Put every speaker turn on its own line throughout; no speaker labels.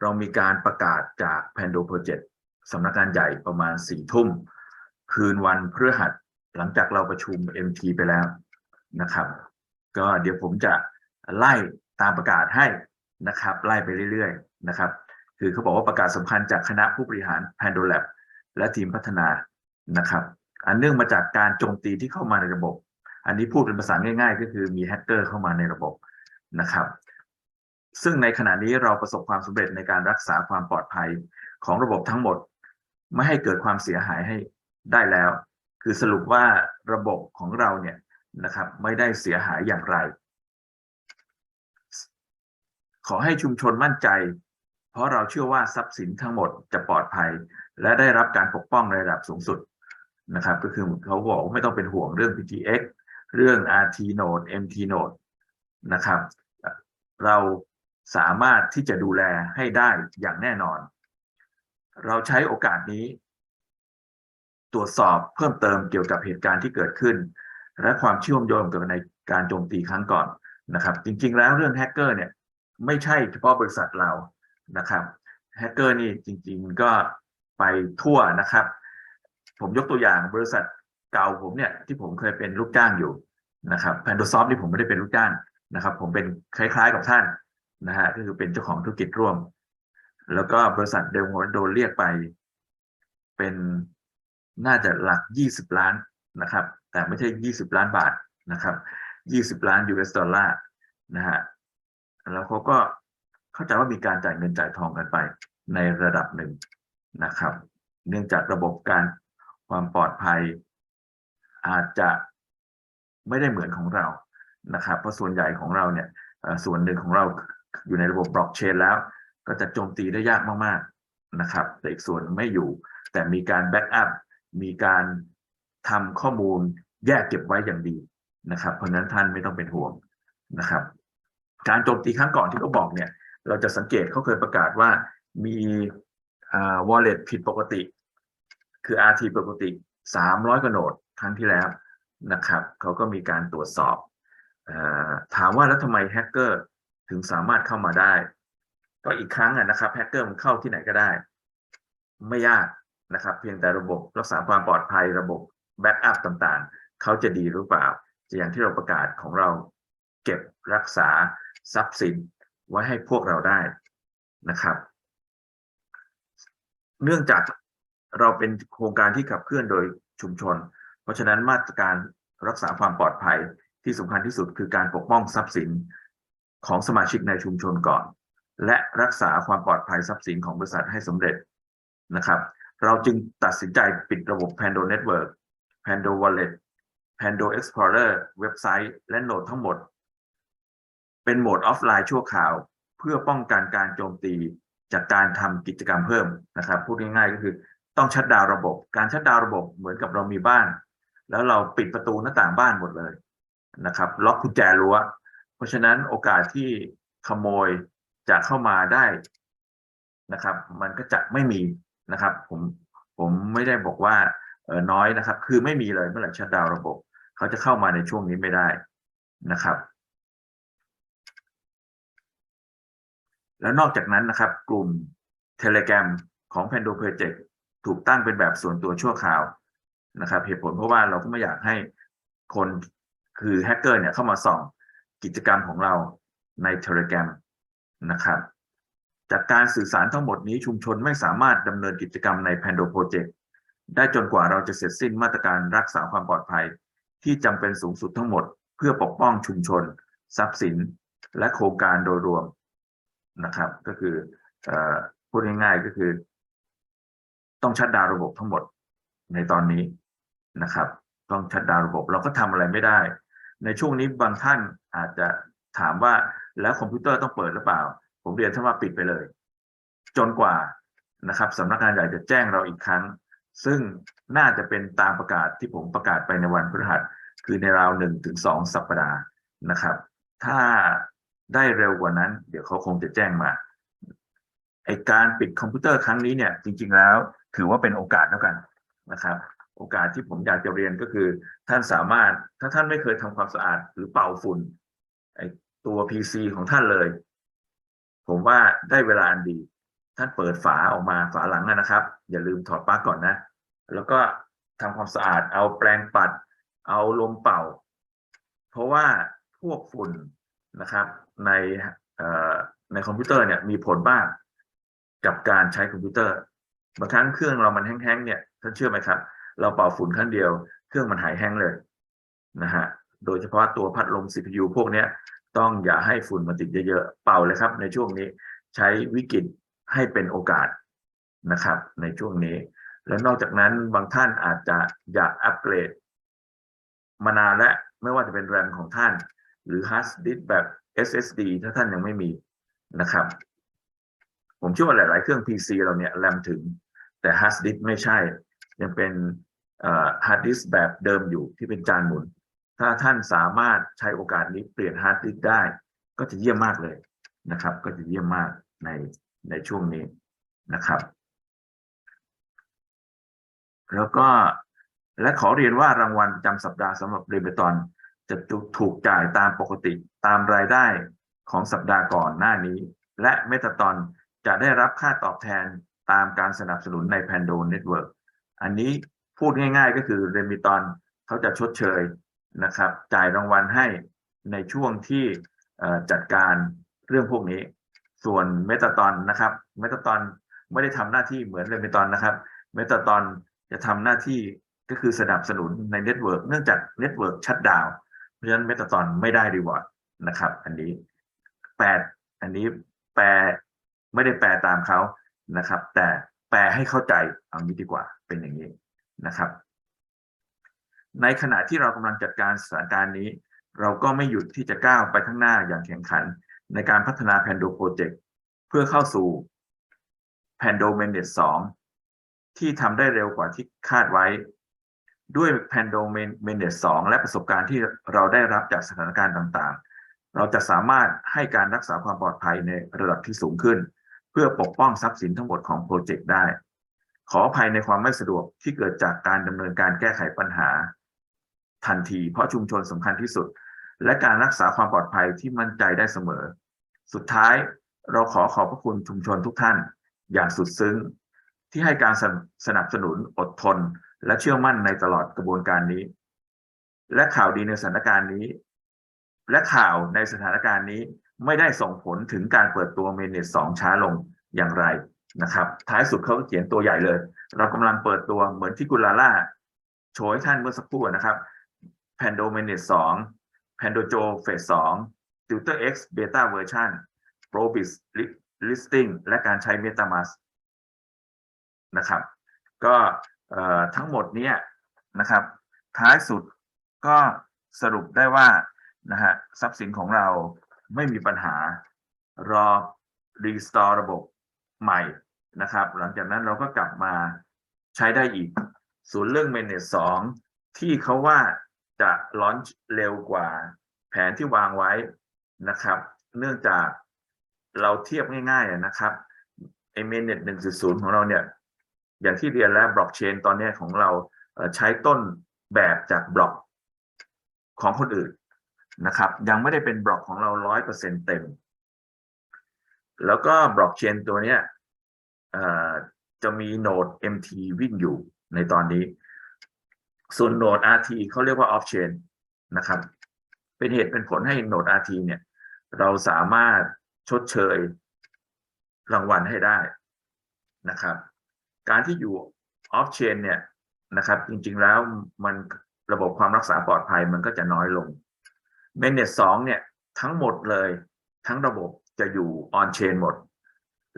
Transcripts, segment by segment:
เรามีการประกาศจาก Pando Project สำนักงานใหญ่ประมาณสี่ทุ่ม คืนวันพฤหัสหลังจากเราประชุม MT ไปแล้วนะครับ ก็เดี๋ยวผมจะไล่ตามประกาศให้นะครับ ไล่ไปเรื่อยๆนะครับ คือเขาบอกว่าประกาศสำคัญจากคณะผู้บริหาร Pando Lab และทีมพัฒนานะครับ อันเนื่องมาจากการโจมตีที่เข้ามาในระบบ อันนี้พูดเป็นภาษาง่าย ๆ ก็คือมีแฮกเกอร์เข้ามาในระบบนะครับ ซึ่งในขณะนี้เราประสบความสำเร็จในการรักษาความปลอดภัยของระบบทั้งหมด ไม่ให้เกิดความเสียหายให้ได้แล้ว คือสรุปว่าระบบของเราเนี่ยนะครับไม่ได้เสียหายอย่างไร ขอให้ชุมชนมั่นใจ เพราะเราเชื่อว่าทรัพย์สินทั้งหมดจะปลอดภัย และได้รับการปกป้องในระดับสูงสุดนะครับ ก็คือเขาบอกไม่ต้องเป็นห่วงเรื่อง PTX เรื่อง RT node MT node นะครับ เรา สามารถที่จะดูแลให้ได้อย่างแน่นอน เราใช้โอกาสนี้ ตรวจสอบเพิ่มเติมเกี่ยวกับเหตุการณ์ที่เกิดขึ้น และความเชื่อมโยงกับในการโจมตีครั้งก่อนนะครับ จริง ๆ แล้วเรื่องแฮกเกอร์เนี่ยไม่ใช่เฉพาะบริษัทเรานะครับแฮกเกอร์นี่จริง ๆก็ไปทั่วนะครับ ผมยกตัวอย่างบริษัทเก่าผมเนี่ยที่ผมเคยเป็นลูกจ้างอยู่นะครับ Pandosoft นี่ผมไม่ได้เป็นลูกจ้างนะครับ ผมเป็นคล้ายๆกับท่าน นะฮะก็คือเป็นเจ้าของธุรกิจร่วม แล้วก็บริษัทเดิมผมโดนเรียกไป เป็นน่าจะหลักยี่สิบล้านนะครับ แต่ไม่ใช่ยี่สิบล้านบาทนะครับยี่สิบล้าน US ดอลลาร์นะฮะแล้วเขาก็เข้าใจว่ามีการจ่ายเงินจ่ายทองกันไปในระดับหนึ่งนะครับ เนื่องจากระบบการความปลอดภัย อาจจะไม่ได้เหมือนของเรานะครับ เพราะส่วนใหญ่ของเราเนี่ยส่วนหนึ่งของเรา อยู่ในระบบบล็อกเชนแล้ว ก็จะโจมตีได้ยากมากๆนะครับ แต่อีกส่วนไม่อยู่ แต่มีการแบ็กอัพมีการทำข้อมูลแยกเก็บไว้อย่างดีนะครับ เพราะนั้นท่านไม่ต้องเป็นห่วงนะครับ การโจมตีครั้งก่อนที่เขาบอกเนี่ย เราจะสังเกตเขาเคยประกาศว่ามีอ่า wallet ผิดปกติ คือ RT ปกติ 300กว่าโหนดครั้งที่แล้วนะครับเขาก็มีการตรวจสอบอถามว่าแล้วทำไมแฮกเกอร์ ถึงสามารถเข้ามาได้ ก็อีกครั้งนะครับแฮกเกอร์มันเข้าที่ไหนก็ได้ ไม่ยากนะครับ เพียงแต่ระบบรักษาความปลอดภัยระบบแบ็กอัพต่างๆ เขาจะดีหรือเปล่าจะอย่างที่เราประกาศของเราเก็บรักษาทรัพย์สินไว้ให้พวกเราได้นะครับ เนื่องจากเราเป็นโครงการที่ขับเคลื่อนโดยชุมชน เพราะฉะนั้นมาตรการรักษาความปลอดภัยที่สำคัญที่สุดคือการปกป้องทรัพย์สิน ของสมาชิกในชุมชนก่อน และรักษาความปลอดภัยทรัพย์สินของบริษัทให้สำเร็จนะครับ เราจึงตัดสินใจปิดระบบ Pando Network Pando Wallet Pando Explorer เว็บไซต์และโหนดทั้งหมด เป็นโหมดออฟไลน์ชั่วคราว เพื่อป้องกันการโจมตีจากการทำกิจกรรมเพิ่มนะครับ พูดง่ายๆก็คือต้องชัดดาวระบบ การชัดดาวระบบเหมือนกับเรามีบ้าน แล้วเราปิดประตูหน้าต่างบ้านหมดเลยนะครับ ล็อกกุญแจรั้ว เพราะฉะนั้นโอกาสที่ขโมยจะเข้ามาได้นะครับ มันก็จะไม่มีนะครับ ผมผมไม่ได้บอกว่าเออน้อยนะครับ คือไม่มีเลยเมื่อไหร่ชัดดาวระบบ เขาจะเข้ามาในช่วงนี้ไม่ได้นะครับ แล้วนอกจากนั้นนะครับ กลุ่ม Telegram ของ Pando Project ถูกตั้งเป็นแบบส่วนตัวชั่วคราวนะครับ เหตุผลเพราะว่าเราก็ไม่อยากให้คนคือแฮกเกอร์เนี่ยเข้ามาส่อง กิจกรรมของเราใน Telegram นะครับ จากการสื่อสารทั้งหมดนี้ชุมชนไม่สามารถดำเนินกิจกรรมใน Pando Project ได้จนกว่าเราจะเสร็จสิ้นมาตรการรักษาความปลอดภัย ที่จำเป็นสูงสุดทั้งหมด เพื่อปกป้องชุมชน ทรัพย์สิน และโครงการโดยรวมนะครับ ก็คืออพูดง่ายๆก็คือ ต้องชัดดาวระบบทั้งหมดในตอนนี้นะครับ ต้องชัดดาวระบบเราก็ทำอะไรไม่ได้ ในช่วงนี้บางท่านอาจจะถามว่าแล้วคอมพิวเตอร์ต้องเปิดหรือเปล่า ผมเรียนท่านว่าปิดไปเลย จนกว่านะครับสำนักงานใหญ่จะแจ้งเราอีกครั้ง ซึ่งน่าจะเป็นตามประกาศที่ผมประกาศไปในวันพฤหัส คือในราวหนึ่งถึงสองสัปดาห์นะครับ ถ้าได้เร็วกว่านั้น เดี๋ยวเขาคงจะแจ้งมาไอการปิดคอมพิวเตอร์ครั้งนี้เนี่ยจริง ๆ แล้วถือว่าเป็นโอกาสแล้วกันนะครับ โอกาสที่ผมอยากจะเรียนก็คือ ท่านสามารถถ้าท่านไม่เคยทำความสะอาดหรือเป่าฝุ่นไอตัว PC ของท่านเลย ผมว่าได้เวลาอันดี ท่านเปิดฝาออกมาฝาหลังนะครับ อย่าลืมถอดปลั๊กก่อนนะ แล้วก็ทำความสะอาดเอาแปรงปัด เอาลมเป่า เพราะว่าพวกฝุ่นนะครับ ในเอ่อในคอมพิวเตอร์เนี่ยมีผลมากกับการใช้คอมพิวเตอร์บางครั้งเครื่องเรามันแห้งๆเนี่ยท่านเชื่อไหมครับ เราเป่าฝุ่นครั้งเดียว เครื่องมันหายแห้งเลยนะฮะโดยเฉพาะตัวพัดลม CPU พวกนี้ต้องอย่าให้ฝุ่นมันติดเยอะๆ เป่าเลยครับ ในช่วงนี้ใช้วิกฤตให้เป็นโอกาสนะครับ ในช่วงนี้ แล้วนอกจากนั้นบางท่านอาจจะอยากอัปเกรด มานานและไม่ว่าจะเป็นแรมของท่าน หรือ hard disk แบบ SSD ถ้าท่านยังไม่มีนะครับ ผมเชื่อว่าหลาย ๆ เครื่อง PC เราเนี่ยแรมถึงแต่ hard disk ไม่ใช่ ยังเป็น เอ่อ hard disk แบบเดิมอยู่ที่เป็นจานหมุน ถ้าท่านสามารถใช้โอกาสนี้เปลี่ยน hard disk ได้ ก็จะเยี่ยมมากเลยนะครับ ก็จะเยี่ยมมากในในช่วงนี้นะครับ แล้วก็และขอเรียนว่ารางวัลจำสัปดาห์สำหรับเรเบตอนจะถูกจ่ายตามปกติตามรายได้ของสัปดาห์ก่อนหน้านี้ และเมตาตอนจะได้รับค่าตอบแทนตามการสนับสนุนในแพนโดเน็ตเวิร์กอันนี้ พูดง่าย ๆ ก็คือเรมิตอนเขาจะชดเชยนะครับ จ่ายรางวัลให้ในช่วงที่จัดการเรื่องพวกนี้ ส่วนเมตาตอนนะครับเมตาตอนไม่ได้ทำหน้าที่เหมือนเรมิตอนนะครับเมตาตอนจะทำหน้าที่ก็คือสนับสนุนในเน็ตเวิร์กเนื่องจากเน็ตเวิร์กชัดดาวเพราะฉะนั้นเมตาตอนไม่ได้รีวอร์ดนะครับ อันนี้แปดอันนี้แปลไม่ได้แปลตามเขานะครับ แต่แปลให้เข้าใจเอางี้ดีกว่าเป็นอย่างนี้ นะครับ ในขณะที่เรากำลังจัดการสถานการณ์นี้ เราก็ไม่หยุดที่จะก้าวไปข้างหน้าอย่างแข่งขัน ในการพัฒนาแพนโดโปรเจกต์เพื่อเข้าสู่แพนโดเมนเนส2ที่ทำได้เร็วกว่าที่คาดไว้ ด้วยแพนโดเมนเนส2และประสบการณ์ที่เราได้รับจากสถานการณ์ต่างๆ เราจะสามารถให้การรักษาความปลอดภัยในระดับที่สูงขึ้น เพื่อปกป้องทรัพย์สินทั้งหมดของโปรเจกต์ได้ ขออภัยในความไม่สะดวกที่เกิดจากการดำเนินการแก้ไขปัญหา ทันทีเพราะชุมชนสำคัญที่สุด และการรักษาความปลอดภัยที่มั่นใจได้เสมอ สุดท้ายเราขอขอบพระคุณชุมชนทุกท่าน อย่างสุดซึ้ง ที่ให้การสนับสนุนอดทน และเชื่อมั่นในตลอดกระบวนการนี้ และข่าวดีในสถานการณ์นี้ และข่าวในสถานการณ์นี้ไม่ได้ส่งผลถึงการเปิดตัวเมเนจสองช้าลงอย่างไร นะครับ ท้ายสุดเขาก็เขียนตัวใหญ่เลย เรากำลังเปิดตัวเหมือนที่กุลาล่าโชว์ให้ท่านเมื่อสักครู่นะครับ p a n d o m a n a g e 2 p a n d o j o เฟส2 Tutor X Beta Version Probis Listing และการใช้ MetaMask นะครับ ก็ทั้งหมดเนี้ยนะครับ ท้ายสุดก็สรุปได้ว่านะฮะทรัพย์สินของเราไม่มีปัญหารอ restore ระบบ ใหม่นะครับ หลังจากนั้นเราก็กลับมาใช้ได้อีก ส่วนเรื่อง Manage 2 ที่เขาว่าจะลอนเร็วกว่าแผนที่วางไว้นะครับ เนื่องจากเราเทียบง่ายๆนะครับไอเมนเน็ต1.0ของเราเนี่ย อย่างที่เรียนแล้วบล็อกเชนตอนนี้ของเราใช้ต้นแบบจากบล็อกของคนอื่นนะครับ ยังไม่ได้เป็นบล็อกของเราร้อยเปอร์เซ็นเต็ม แล้วก็บล็อกเชนตัวเนี้ยจะมีโนด MT วิ่งอยู่ในตอนนี้ ส่วนโนด RT เขาเรียกว่า off chain นะครับ เป็นเหตุเป็นผลให้โนด RT เนี่ย เราสามารถชดเชยรางวัลให้ได้นะครับ การที่อยู่ off chain เนี่ยนะครับ จริงๆแล้วมันระบบความรักษาปลอดภัยมันก็จะน้อยลง Mainnet 2เนี่ยทั้งหมดเลยทั้งระบบ จะอยู่ on chain หมด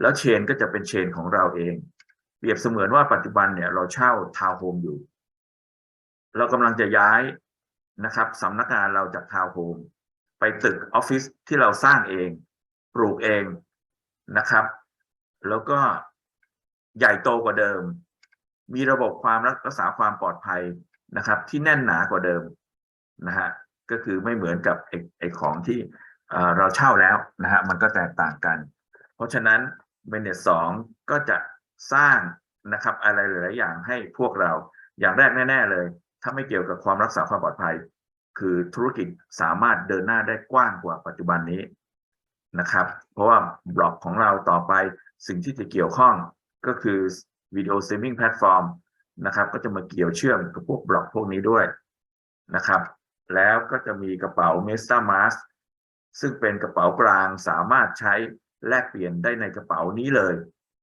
แล้วเชนก็จะเป็นเชนของเราเอง เปรียบเสมือนว่าปัจจุบันเนี่ยเราเช่าทาวน์โฮมอยู่ เรากำลังจะย้ายนะครับสำนักงานเราจากทาวน์โฮมไปตึกออฟฟิศที่เราสร้างเอง ปลูกเองนะครับ แล้วก็ใหญ่โตกว่าเดิม มีระบบความรักษาความปลอดภัยนะครับ ที่แน่นหนากว่าเดิมนะฮะก็คือไม่เหมือนกับไอ้ของที่ เราเช่าแล้วนะฮะมันก็แตกต่างกัน เพราะฉะนั้นเมเนจสองก็จะสร้างนะครับอะไรหลายอย่างให้พวกเราอย่างแรกแน่ ๆ เลย ถ้าไม่เกี่ยวกับความรักษาความปลอดภัย คือธุรกิจสามารถเดินหน้าได้กว้างกว่าปัจจุบันนี้นะครับ เพราะว่าบล็อกของเราต่อไปสิ่งที่จะเกี่ยวข้องก็คือวิดีโอ streaming platform นะครับ ก็จะมาเกี่ยวเชื่อมกับพวกบล็อกพวกนี้ด้วยนะครับ แล้วก็จะมีกระเป๋า MetaMask ซึ่งเป็นกระเป๋ากลางสามารถใช้แลกเปลี่ยนได้ในกระเป๋านี้เลย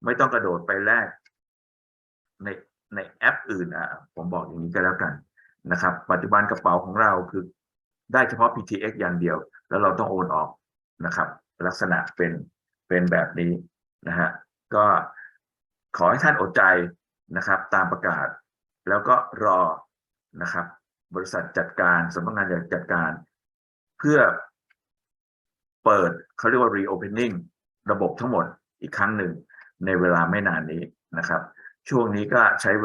ไม่ต้องกระโดดไปแลกในในแอปอื่นอะผมบอกอย่างนี้ก็แล้วกันนะครับ ปัจจุบันกระเป๋าของเราคือได้เฉพาะ PTX อย่างเดียว แล้วเราต้องโอนออกนะครับ ลักษณะเป็นเป็นแบบนี้นะฮะก็ขอให้ท่านอดใจนะครับ ตามประกาศ แล้วก็รอนะครับ บริษัทจัดการสำนักงานใหญ่จัดการ เพื่อ เปิดเขาเรียกว่า reopening ระบบทั้งหมดอีกครั้งหนึ่งในเวลาไม่นานนี้นะครับ ช่วงนี้ก็ใช้